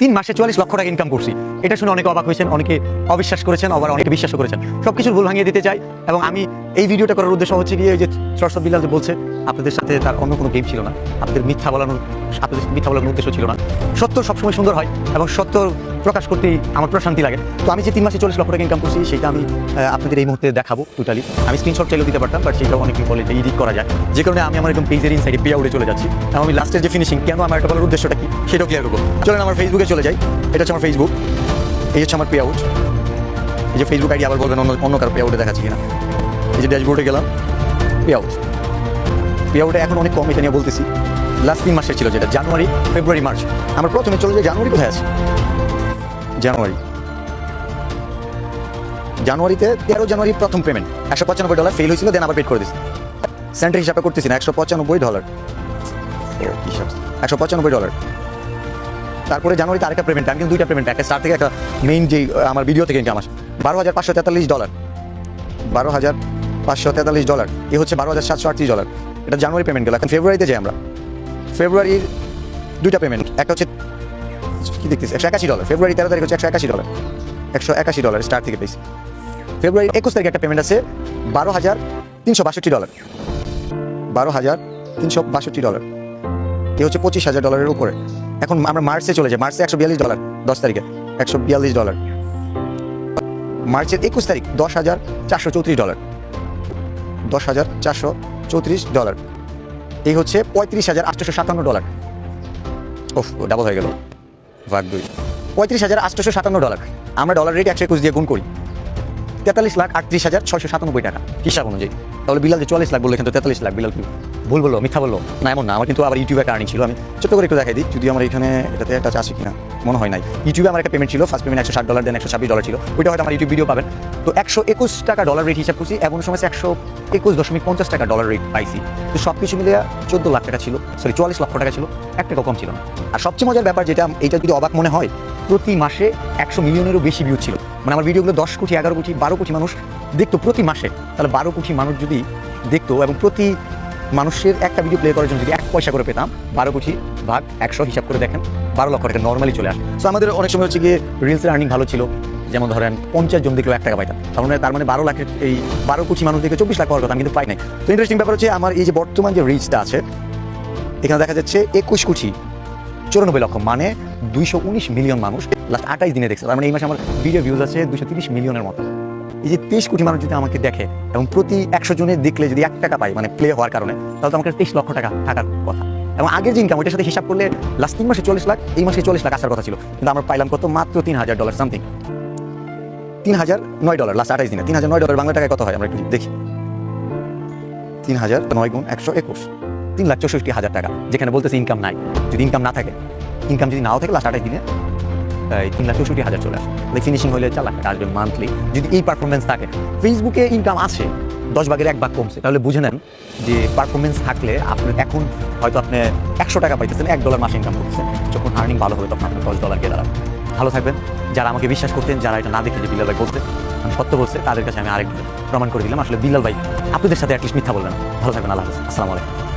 তিন মাসে চুয়াল্লিশ লক্ষ টাকা ইনকাম করছি। এটা শুনে অনেকে অবাক হয়েছেন, অনেকে অবিশ্বাস করেছেন, আবার অনেকে বিশ্বাস করেছেন। সব কিছুর ভুল ভাঙিয়ে দিতে চাই এবং আমি এই ভিডিওটা করার উদ্দেশ্য হচ্ছে গিয়ে যে সরসব বিলাল যে বলছে, আপনাদের সাথে তার অন্য কোনো গেম ছিল না। আপনাদের মিথ্যা বলানোর, আপনাদের মিথ্যা বলানোর উদ্দেশ্য ছিল না। সত্য সবসময় সুন্দর হয় এবং সত্য প্রকাশ করতেই আমার প্রশান্তি লাগে। তো আমি যে তিন মাসে চল্লিশ লক্ষ টাকা ইনকাম করছি, সেটা আমি আপনাদের এই মুহূর্তে দেখাবো টোটালি আমি স্ক্রিনশট চাইলেও দিতে পারতাম বাট সেটা অনেকে বলে যে এডিট করা যায়। যে কারণে আমি আমার একদম পেজের ইনসাইডে পে চলে যাচ্ছি। এবং আমি লাস্টের যে ফিনিশিং কেন আমার একটা বলার উদ্দেশ্যটা কি, সেটাও ক্লিয়ার করব। চলেন আমার ফেসবুকে চলে যাই। এটা হচ্ছে আমার ফেসবুক এই হচ্ছে আমার পে আউট এই যে ফেসবুক আইডি আবার বলবেন অন্য অন্য কারও পে আউটে দেখাচ্ছি কিনা। এই যে ড্যাশবোর্ডে গেলাম পে আউট পে আউটে এখন অনেক কম এটা নিয়ে বলতেছি। লাস্ট তিন মাসের ছিল যেটা জানুয়ারি ফেব্রুয়ারি মার্চ আমরা প্রথমে চলে যাই জানুয়ারি কোথায় আছে? জানুয়ারি। জানুয়ারিতে তেরো জানুয়ারি প্রথম পেমেন্ট একশো পঁচানব্বই ডলার ফেল হয়েছিল দেন আবার পেড করে দিচ্ছি সেন্টার হিসাবে করতেছি না, একশো পঁচানব্বই ডলার একশো পঁচানব্বই ডলার তারপরে জানুয়ারিতে আরেকটা পেমেন্ট আমি কিন্তু দুইটা পেমেন্ট একটা স্টার থেকে একটা মেইন যে আমার ভিডিও থেকে ইনকাম আসে। বারো হাজার পাঁচশো তেতাল্লিশ ডলার বারো হাজার পাঁচশো তেতাল্লিশ ডলার এ হচ্ছে বারো হাজার সাতশো আটত্রিশ ডলার এটা জানুয়ারি পেমেন্ট গেল, এখন ফেব্রুয়ারিতে যাই আমরা। ফেব্রুয়ারির দুইটা পেমেন্ট একটা হচ্ছে কি দেখতেছি? একশো একাশি ডলার ফেব্রুয়ারি তেরো তারিখ হচ্ছে একশো একাশি ডলার একশো একাশি ডলার স্টার থেকে পেয়েছি। ফেব্রুয়ারি একুশ তারিখে একটা পেমেন্ট আছে, বারো হাজার তিনশো বাষট্টি ডলার বারো হাজার তিনশো বাষট্টি ডলার এ হচ্ছে পঁচিশ হাজার ডলারের উপরে। এখন আমরা মার্চে চলে যাই। মার্চে একশো বিয়াল্লিশ ডলার দশ তারিখে। একশো বিয়াল্লিশ ডলার মার্চের একুশ তারিখ, দশ হাজার চারশো চৌত্রিশ ডলার দশ হাজার চারশো চৌত্রিশ ডলার এই হচ্ছে পঁয়ত্রিশ হাজার আটশোশো সাতান্ন ডলার ওফ ডাবল হয়ে গেল। ভাগ দুই। পঁয়ত্রিশ হাজার আটশোশো সাতান্ন ডলার। আমরা ডলার রেট একশো একুশ দিয়ে গুণ করি। তেতাল্লিশ লাখ আটত্রিশ হাজার ছয়শো সাতানব্বই টাকা। হিসাব অনুযায়ী। তাহলে বিলাল যে চল্লিশ লাখ বলল কিন্তু তেতাল্লিশ লাখ বিলাল কি ভুল বলল, মিথ্যা বলল? না, এমন না, আমার কিন্তু আবার ইউটিউবে আর্নিং ছিল, আমি ছোট্ট করে একটু দেখাই দিই, যদি আমার এখানে এটাতে একটা আছে কিনা, মনে হয় নাই। ইউটিউবে আমার একটা পেমেন্ট ছিল ফার্স্ট পেমেন্ট একশো ষাট ডলার দেন একশো ছাব্বিশ ডলার ছিল, ওইটা হয়তো আমার ইউটিউব ভিডিও পাবেন। তো একশো একুশ টাকা ডলার রেট হিসাব করছি, এমন সময় একশো একুশ দশমিক পঞ্চাশ টাকা ডলার রেট পাইছি। তো সব কিছু মিলে চোদ্দ লাখ টাকা ছিল সরি চুয়াল্লিশ লক্ষ টাকা ছিল, এক টাকা কম ছিল না। আর সবচেয়ে মজার ব্যাপার যেটা, এইটা যদি অবাক মনে হয় প্রতি মাসে একশো মিলিয়নেরও বেশি ভিউ ছিল। মানে আমার ভিডিওগুলো দশ কোটি, এগারো কোটি, বারো কোটি মানুষ দেখতো প্রতি মাসে। তাহলে বারো কোটি মানুষ যদি দেখতো এবং প্রতি মানুষের একটা ভিডিও প্লে করার জন্য যদি এক পয়সা করে পেতাম, বারো কোটি ভাগ একশো হিসাব করে দেখেন, বারো লক্ষ টাকা নর্মালি চলে আসে। তো আমাদের অনেক সময় হচ্ছে গিয়ে রিলসের আর্নিং ভালো ছিল, যেমন ধরেন পঞ্চাশ জন দেখলেও এক টাকা পাইতাম। তার মানে তার মানে বারো লাখের এই বারো কোটি মানুষ দেখে চব্বিশ লাখ পাওয়ার কথা আমি কিন্তু পাই নাই। তো ইন্টারেস্টিং ব্যাপার হচ্ছে আমার এই যে বর্তমান যে রিচটা আছে, এখানে দেখা যাচ্ছে একুশ কোটি, চুরানব্বই লক্ষ। মানে দুইশো উনিশ মিলিয়ন মানুষ লাস্ট আঠাইশ দিনে দেখছে। তার মানে এই মাসে আমার ভিডিও ভিউজ আছে দুশো মিলিয়নের মতো। এই যে তেইশ কোটি মানুষ যদি আমাকে দেখে এবং প্রতি একশো জনে দেখলে যদি এক টাকা পাই মানে প্লে হওয়ার কারণে, তাহলে তো আমাকে তেইশ লক্ষ টাকা থাকার কথা। এবং আগের যে ইনকাম ওইটার সাথে হিসাব করলে লাস্ট তিন মাসে চল্লিশ লাখ, এই মাসে চল্লিশ লাখ আসার কথা ছিল। কিন্তু আমরা পাইলাম কত? মাত্র তিন হাজার ডলার সামথিং তিন হাজার নয় ডলার লাস্ট আঠাইশ দিনে। তিন হাজার নয় ডলার বাংলা টাকায় কত হয়? আমরা একটু দেখি। তিন হাজার নয় গুণ একশো একুশ। তিন লাখ চৌষট্টি হাজার টাকা, যেখানে বলতেছে ইনকাম নাই। যদি ইনকাম না থাকে ইনকাম যদি নাও থাকে লাস্ট আঠাশ দিনে এই তিন লাখ চৌষট্টি হাজার চলে আসে। তাহলে ফিনিশিং হলে চার লাখ আসবে মান্থলি যদি এই পারফরমেন্স থাকে ফেসবুকে ইনকাম আছে, দশ ভাগের এক ভাগ কমছে। তাহলে বুঝে নেন যে পারফরমেন্স থাকলে আপনার এখন হয়তো আপনি একশো টাকা পাইতেছেন, এক ডলার মাসে ইনকাম করতেছেন। যখন আর্নিং ভালো হবে, তখন আপনার দশ ডলার দাঁড়াবে। ভালো থাকবেন। যারা আমাকে বিশ্বাস করতেন, যারা এটা না দেখে যে বিলাল ভাই করতে আমি সত্য বলছে, তাদের কাছে আমি আরেকবার প্রমাণ করে দিলাম। আসলে বিলাল ভাই, আপনাদের সাথে অ্যাটলিস্ট মিথ্যা বলবেন ভালো থাকবেন, আল্লাহ আসসালামু আলাইকুম।